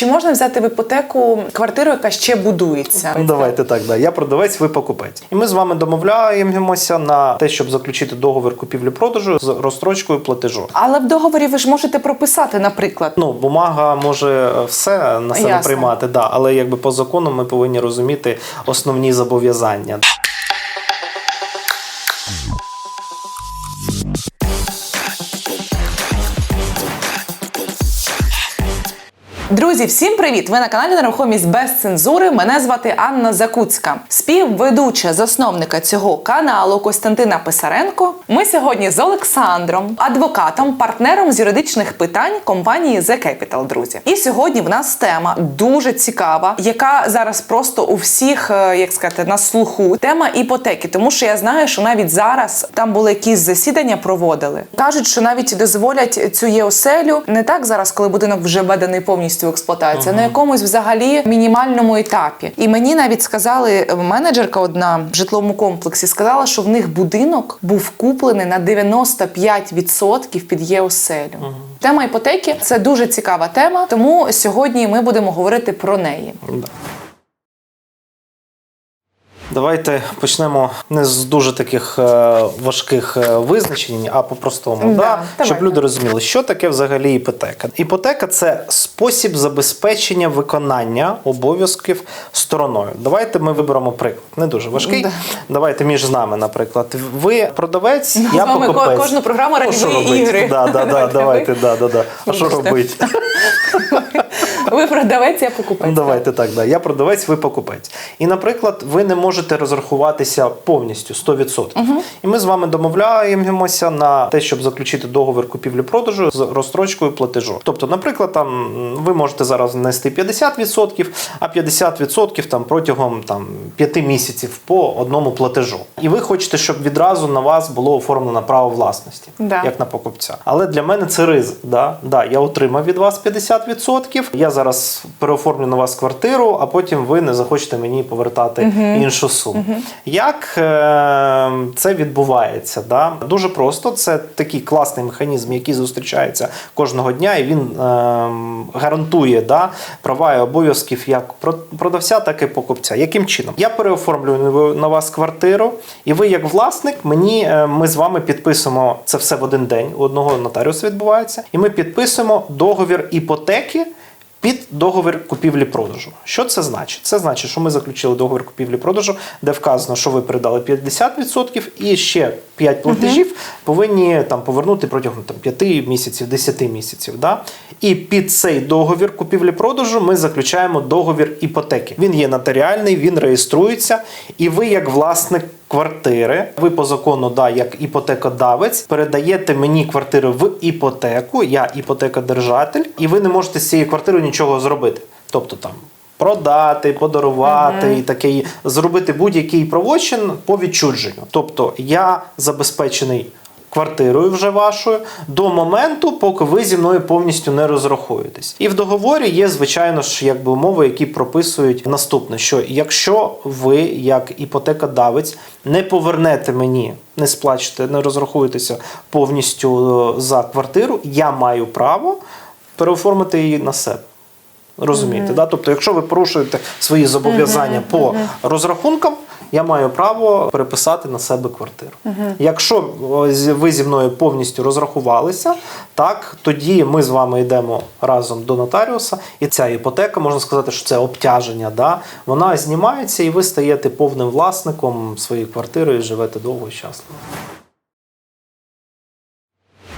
Чи можна взяти в іпотеку квартиру, яка ще будується? Ну, давайте так, да. Я продавець, ви покупець. І ми з вами домовляємося на те, щоб заключити договір купівлі-продажу з розстрочкою платежу. Але в договорі ви ж можете прописати, наприклад. Ну, бумага може все на себе Ясно. приймати, да, але якби по закону ми повинні розуміти основні зобов'язання. Друзі, всім привіт! Ви на каналі Нерухомість без цензури. Мене звати Анна Закуцька, співведуча засновника цього каналу Костянтина Писаренко. Ми сьогодні з Олександром, адвокатом, партнером з юридичних питань компанії The Capital, друзі. І сьогодні в нас тема дуже цікава, яка зараз просто у всіх, е, як сказати, на слуху. Тема іпотеки, тому що я знаю, що навіть зараз там були якісь засідання, проводили. кажуть, що навіть дозволять цю єоселю не так зараз, коли будинок вже введений повністю в експлуатацію, а на якомусь взагалі мінімальному етапі. І мені навіть сказали е, менеджерка одна в житловому комплексі, сказала, що в них будинок був куплений на 95% під єоселю. Тема іпотеки це дуже цікава тема, тому сьогодні ми будемо говорити про неї. Да. Давайте почнемо не з дуже таких е, важких е, визначень, а по-простому, Да, да, щоб люди розуміли, що таке взагалі іпотека. Іпотека це спосіб забезпечення виконання обов'язків стороною. Давайте ми виберемо приклад. Не дуже важкий. Да. Давайте між нами, наприклад. Ви продавець, Ну, я покупець. кожну програму ігри. Да, да, да, Давайте да, да, да. А що робити? Ви продавець, я покупець. Ну, давайте так, да. Я продавець, ви покупець. І, наприклад, ви не можете розрахуватися повністю 100%. І ми з вами домовляємося на те, щоб заключити договір купівлі-продажу з розстрочкою платежу. Тобто, наприклад, там ви можете зараз внести 50%, а 50% там протягом там 5 місяців по одному платежу. І ви хочете, щоб відразу на вас було оформлено право власності, Да. як на покупця. Але для мене це ризик. Да? Да, я отримав від вас 50%, Я зараз переоформлю на вас квартиру, а потім ви не захочете мені повертати іншу суму. Як е, це відбувається? Да? Дуже просто. Це такий класний механізм, який зустрічається кожного дня, і він е, гарантує да, права і обов'язків як про- продавця, так і покупця. Яким чином? Я переоформлюю на вас квартиру, і ви, як власник, мені е, ми з вами підписуємо це все в один день. У одного нотаріуса відбувається, і ми підписуємо договір іпотеки. Під договір купівлі-продажу. Що це значить? Це значить, що ми заключили договір купівлі-продажу, де вказано, що ви передали 50% і ще 5 платежів повинні там повернути протягом там, 5 місяців, 10 місяців. Да? І під цей договір купівлі-продажу ми заключаємо договір іпотеки. Він є нотаріальний, він реєструється, і ви, як власник квартири, ви по закону, да, як іпотекодавець, передаєте мені квартиру в іпотеку, я іпотекодержатель, і ви не можете з цією квартирою нічого зробити. Тобто там. Продати, подарувати і таке і зробити будь-який провочин по відчудженню. Тобто я забезпечений квартирою вже вашою до моменту, поки ви зі мною повністю не розрахуєтесь. І в договорі є, звичайно ж, якби умови, які прописують наступне: що якщо ви, як іпотекодавець, не повернете мені, не сплачете, не розрахуєтеся повністю е, за квартиру, я маю право переоформити її на себе. Розумієте, да? Тобто, якщо ви порушуєте свої зобов'язання по розрахункам, я маю право переписати на себе квартиру. Якщо ви зі мною повністю розрахувалися, так тоді ми з вами йдемо разом до нотаріуса, і ця іпотека, можна сказати, що це обтяження, да? вона знімається, і ви стаєте повним власником своєї квартири і живете довго і щасливо.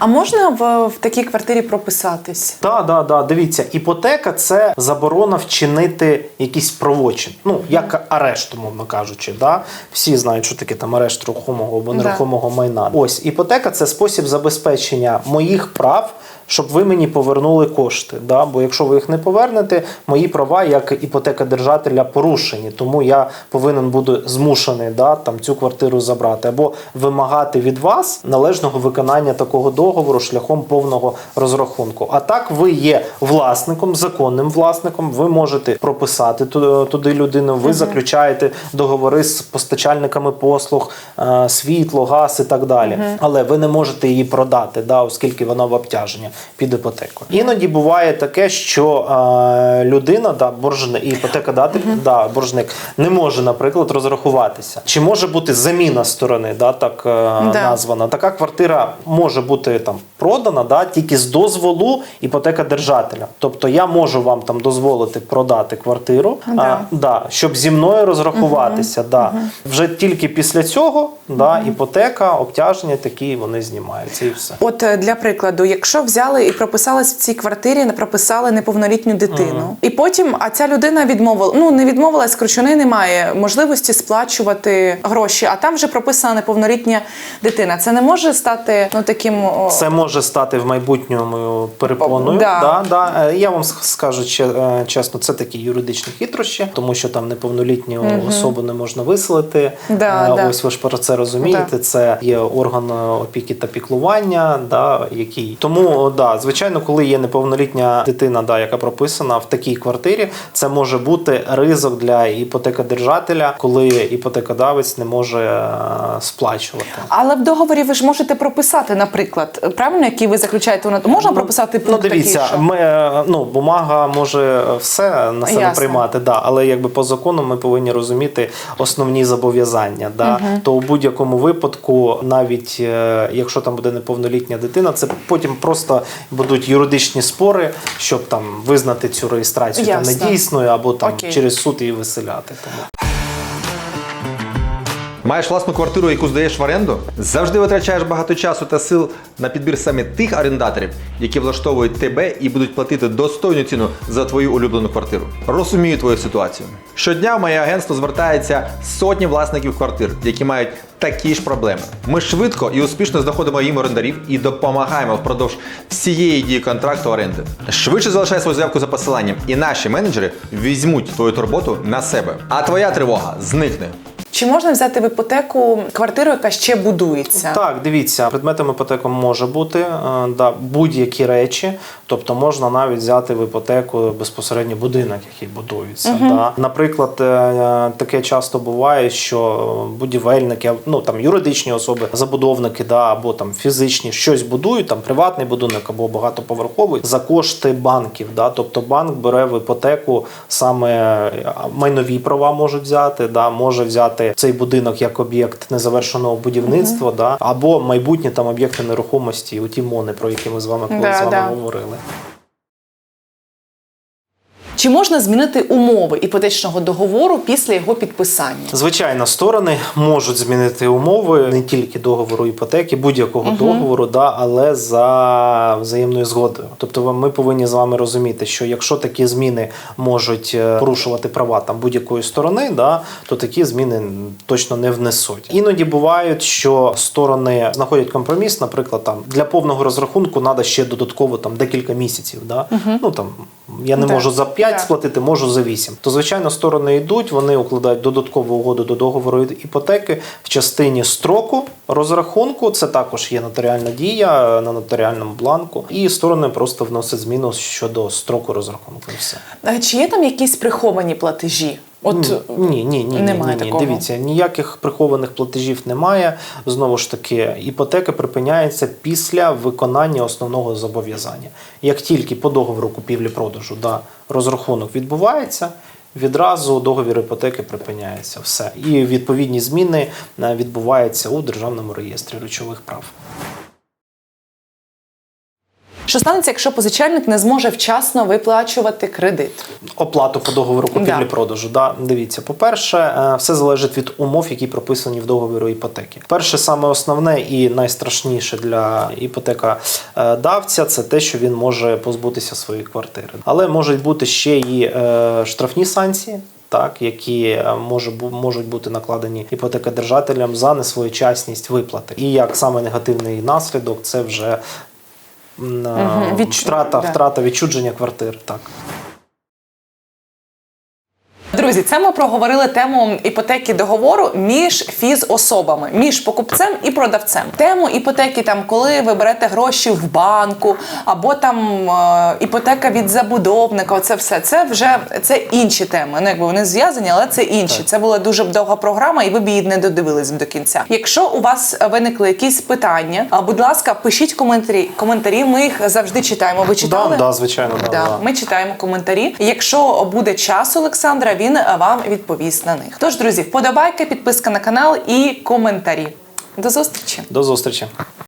А можна в, в такій квартирі прописатись? Так, да, да, дивіться, іпотека це заборона вчинити якийсь провочин. Ну, як арешт, умовно кажучи. Да? Всі знають, що таке там арешт рухомого або Да. нерухомого майна. Ось іпотека це спосіб забезпечення моїх прав. Щоб ви мені повернули кошти, да? бо якщо ви їх не повернете, мої права як іпотекодержателя порушені, тому я повинен буду змушений да, там, цю квартиру забрати або вимагати від вас належного виконання такого договору шляхом повного розрахунку. А так ви є власником, законним власником. Ви можете прописати ту- туди людину. Ви заключаєте договори з постачальниками послуг, е, світло, газ і так далі. Але ви не можете її продати, да, оскільки вона в обтяженні. Під іпотекою. Іноді буває таке, що е, людина, да, боржник, іпотекодатель, да, боржник не може, наприклад, розрахуватися. Чи може бути заміна сторони, да, так е, названа. Така квартира може бути там продана да, тільки з дозволу іпотекодержателя. Тобто я можу вам там дозволити продати квартиру, Да. а, да, щоб зі мною розрахуватися. Да. Вже тільки після цього да, іпотека, обтяження такі вони знімаються і все. От е, для прикладу, якщо взяли і прописались в цій квартирі, не прописали неповнолітню дитину, і потім, а ця людина відмовила, ну не відмовилась, коротше, немає можливості сплачувати гроші, а там вже прописана неповнолітня дитина. Це не може стати ну таким о, Це може стати в майбутньому перепоною. Да. Да, да. Е, Я вам скажу е, чесно, це такі юридичні хитрощі, тому що там неповнолітню особу не можна виселити. Да, Е, да. Ось ви ж про це розумієте. Да. Це є орган опіки та піклування, да, який тому да, звичайно, коли є неповнолітня дитина, да, яка прописана в такій квартирі, це може бути ризик для іпотекодержателя, коли іпотекодавець не може е, сплачувати. Але в договорі ви ж можете прописати, наприклад, правильно, який ви заключаєте, вона- можна прописати Ну, дивіться, такий, що... ми, е, ну, бумага може все на себе Ясно. приймати, да, але якби по закону ми повинні розуміти основні зобов'язання. Да. То у будь-якому випадку, навіть е, якщо там буде неповнолітня дитина, це потім просто будуть юридичні спори, щоб там визнати цю реєстрацію там, недійсною або там Окей. через суд її виселяти. Тому. Маєш власну квартиру, яку здаєш в оренду? Завжди витрачаєш багато часу та сил на підбір саме тих орендаторів, які влаштовують тебе і будуть платити достойну ціну за твою улюблену квартиру. Розумію твою ситуацію. Щодня в моє агентство звертається сотні власників квартир, які мають такі ж проблеми. Ми швидко і успішно знаходимо їм орендарів і допомагаємо впродовж всієї дії контракту оренди. Швидше залишай свою заявку за посиланням, і наші менеджери візьмуть твою турботу на себе. А твоя тривога зникне. Чи можна взяти в іпотеку квартиру, яка ще будується? Так, дивіться, предметом іпотеки може бути е, да, будь-які речі, тобто можна навіть взяти в іпотеку безпосередньо будинок, який будується. Да. Наприклад, е, таке часто буває, що будівельники, ну там юридичні особи, забудовники, да, або там фізичні щось будують, там приватний будинок або багатоповерховий за кошти банків. Да. Тобто банк бере в іпотеку саме е, майнові права можуть взяти, да, може взяти цей будинок як об'єкт незавершеного будівництва, да, або майбутні там об'єкти нерухомості, оті мони, про які ми з вами коли Да, з вами да. говорили. Bye. Чи можна змінити умови іпотечного договору після його підписання? Звичайно, сторони можуть змінити умови не тільки договору іпотеки, будь-якого договору, да, але за взаємною згодою. Тобто, ми повинні з вами розуміти, що якщо такі зміни можуть е, порушувати права там будь-якої сторони, да, то такі зміни точно не внесуть. Іноді бувають, що сторони знаходять компроміс, наприклад, там для повного розрахунку треба ще додатково там декілька місяців. Да? Ну там я не Да. можу за 5 Да. сплатити, можу за 8. То звичайно, сторони йдуть, вони укладають додаткову угоду до договору іпотеки в частині строку розрахунку. Це також є нотаріальна дія е, на нотаріальному бланку, і сторони просто вносять зміну щодо строку розрахунку. І все. А Чи є там якісь приховані платежі? От Ні, ні, ні, ні, Немає ні, ні. такого. Дивіться, ніяких прихованих платежів немає. Знову ж таки, іпотека припиняється після виконання основного зобов'язання. Як тільки по договору купівлі-продажу да, розрахунок відбувається. Відразу договір іпотеки припиняється все, і відповідні зміни е, відбуваються у державному реєстрі речових прав. Що станеться, якщо позичальник не зможе вчасно виплачувати кредит? Оплату по договору купівлі-продажу. Да. Дивіться, по-перше, е, все залежить від умов, які прописані в договору іпотеки. Перше, саме основне і найстрашніше для іпотека е, давця це те, що він може позбутися своєї квартири. Але можуть бути ще і е, штрафні санкції. Так, які е, може можуть бути накладені іпотекодержателям за несвоєчасність виплати, і як саме негативний наслідок, це вже відчу- втрата, да. втрата відчудження квартир. Так. Друзі, це ми проговорили тему іпотеки договору між фізособами, між покупцем і продавцем. Тему іпотеки, там, коли ви берете гроші в банку, або там е, іпотека від забудовника. Оце все. Це вже це інші теми. Ну, якби вони зв'язані, але це інші. Це була дуже довга програма, і ви б її не додивились до кінця. Якщо у вас виникли якісь питання, будь ласка, пишіть коментарі. Коментарі ми їх завжди читаємо. Ви читали? Да, да, звичайно, да, Да, да. Ми читаємо коментарі. Якщо буде час Олександра, він е, вам відповість на них. Тож, друзі, вподобайки, підписка на канал і коментарі. До зустрічі! До зустрічі.